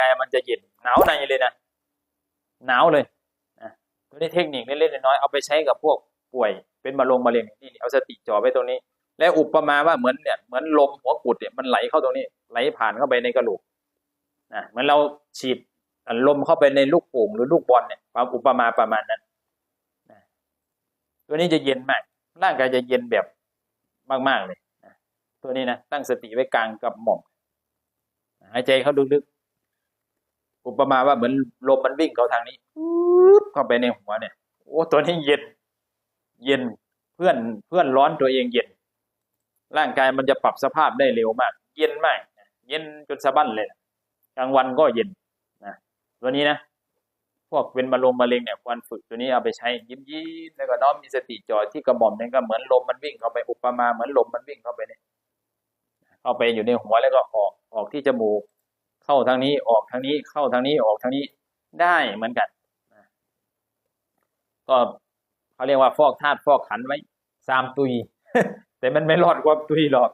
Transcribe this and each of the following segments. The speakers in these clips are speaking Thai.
กายมันจะเย็นหนาวในเลยนะหนาวเลยนะตัวนี้เทคนิคเล็กๆน้อยๆเอาไปใช้กับพวกป่วยเป็นมะลงมะเร็งนี่เอาสติจ่อไว้ตรงนี้ และอุปมาว่าเหมือนเนี่ยเหมือนลมหัวกุดเนี่ยมันไหลเข้าตรงนี้ ไหลผ่านเข้าไปในกระดูกนะเหมือนเราฉีดลมเข้าไปในลูกโป่งหรือลูกบอลเนี่ยความอุปมาประมาณนั้นนะตัวนี้จะเย็นมากร่างกายจะเย็นแบบมากๆเลยนะตัวนี้นะตั้งสติไว้กลางกับหม่อมหายใจเข้าลึกๆ อุปมาว่าเหมือนลมมันวิ่งเข้าทางนี้ปึ๊บเข้าไปในหัวเนี่ย โอ้ตัวนี้เย็น เย็นเพื่อนเพื่อนร้อนตัวเองเย็น ร่างกายมันจะปรับสภาพได้เร็วมาก เย็นมาก เย็นจนสะบั้นเลยนะกลางวันก็เย็นนะตัวนี้นะพวกเป็นมะลงมะเร็งเนี่ยควรฝึกตัวนี้เอาไปใช้ยิ้มยิ้มแล้วก็น้อมมีสติจ่อที่กระหม่อมเนี่ยก็เหมือนลมมันวิ่งเข้าไปอุปมาเหมือนลมมันวิ่งเข้าไปเนี่ยเข้าไปอยู่ในหัวแล้วก็ออกออกที่จมูก เข้าทางนี้ออกทางนี้ เข้าทางนี้ออกทางนี้ได้เหมือนกันนะก็เขาเรียกว่าฟอกธาตุฟอกขันธ์ไว้สามตุย แต่มันไม่รอดความตุยหรอก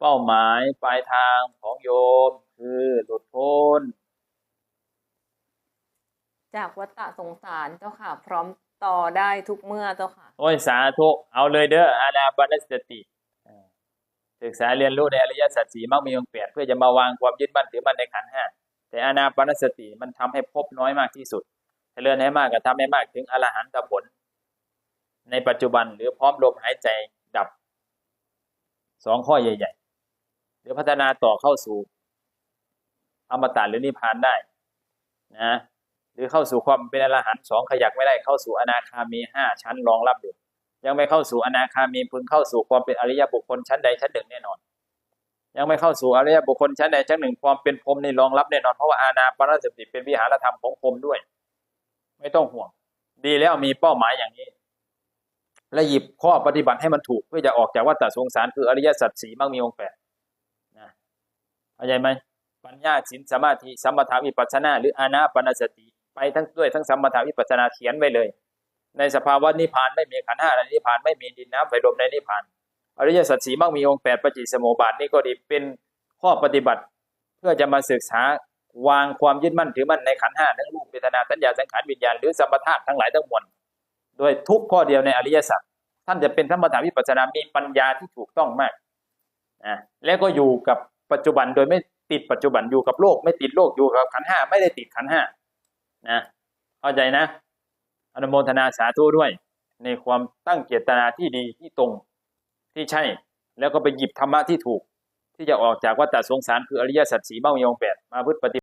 เป้าหมายปลายทางของโยม คือหลุดพ้นจากวัฏฏะสงสารเจ้าค่ะ พร้อมต่อได้ทุกเมื่อเจ้าค่ะ โอ้ยสาธุ เอาเลยเด้ออานาปานสติเออ ศึกษาเรียนรู้ในอริยสัจสี่มรรคมีองค์แปดเพื่อจะมาวางความยึดมั่นถือมั่นในขันห้าแต่อานาปานสติมันทำให้พบน้อยมากที่สุดถ้าเรียนให้มากก็ทำให้มากถึงอรหันตผล ในปัจจุบันหรือพร้อมลมหายใจดับสองข้อใหญ่ๆ หรือพัฒนาต่อเข้าสู่อมตะหรือนิพพานได้นะหรือเข้าสู่ความเป็นอรหันต์สองขยักไม่ได้เข้าสู่อนาคามีห้าชั้นรองรับอยู่ ยังไม่เข้าสู่อนาคามีพึงเข้าสู่ความเป็นอริยบุคคลชั้นใดชั้นหนึ่งแน่นอน ยังไม่เข้าสู่อริยบุคคลชั้นใดชั้นหนึ่งความเป็นพรหมนี่รองรับแน่นอนเพราะว่าอาณาปณสติเป็นวิหารธรรมของพรหมด้วย ไม่ต้องห่วง ดีแล้วมีเป้าหมายอย่างนี้ และหยิบข้อปฏิบัติให้มันถูกเพื่อจะออกจากวัฏสงสารคืออริยสัจสีมั่งมีองค์แปดนะเข้าใจไหมปัญญาสินสมาธิสัมปทาวิปัสสนาหรืออานาปนสติ ไปทั้งด้วยทั้งสัมปทาวิปัสสนาเขียนไว้เลย ในสภาวะนิพพานไม่มีขันห้าในนิพพานไม่มีดินน้ำไฟลมในนิพพานอริยสัจสีมั่งมีองค์แปดปฏิสมุปบาทนี่ก็ดีเป็นข้อปฏิบัติ เพื่อจะมาศึกษาวางความยึดมั่นถือมั่นในขันห้าทั้งรูปเวทนาสัญญาสังขารวิญญาณหรือสัมปทาทั้งหลายทั้งมวลโดยทุกข้อเดียวในอริยสัจท่านจะเป็นธรรมถาวิปัสสนามีปัญญาที่ถูกต้องมากอ่าแล้วก็อยู่กับปัจจุบันโดยไม่ติดปัจจุบันอยู่กับโลก ไม่ติดโลกอยู่กับขันห้าไม่ได้ติดขันห้านะเข้าใจนะ อนุโมทนาสาธุด้วย ในความตั้งเจตนาที่ดีที่ตรงที่ใช่ แล้วก็ไปหยิบธรรมะที่ถูก ที่จะออกจากวัฏสงสารคืออริยสัจสีเบ้ามีองค์แปดมาพึ่งปฏิ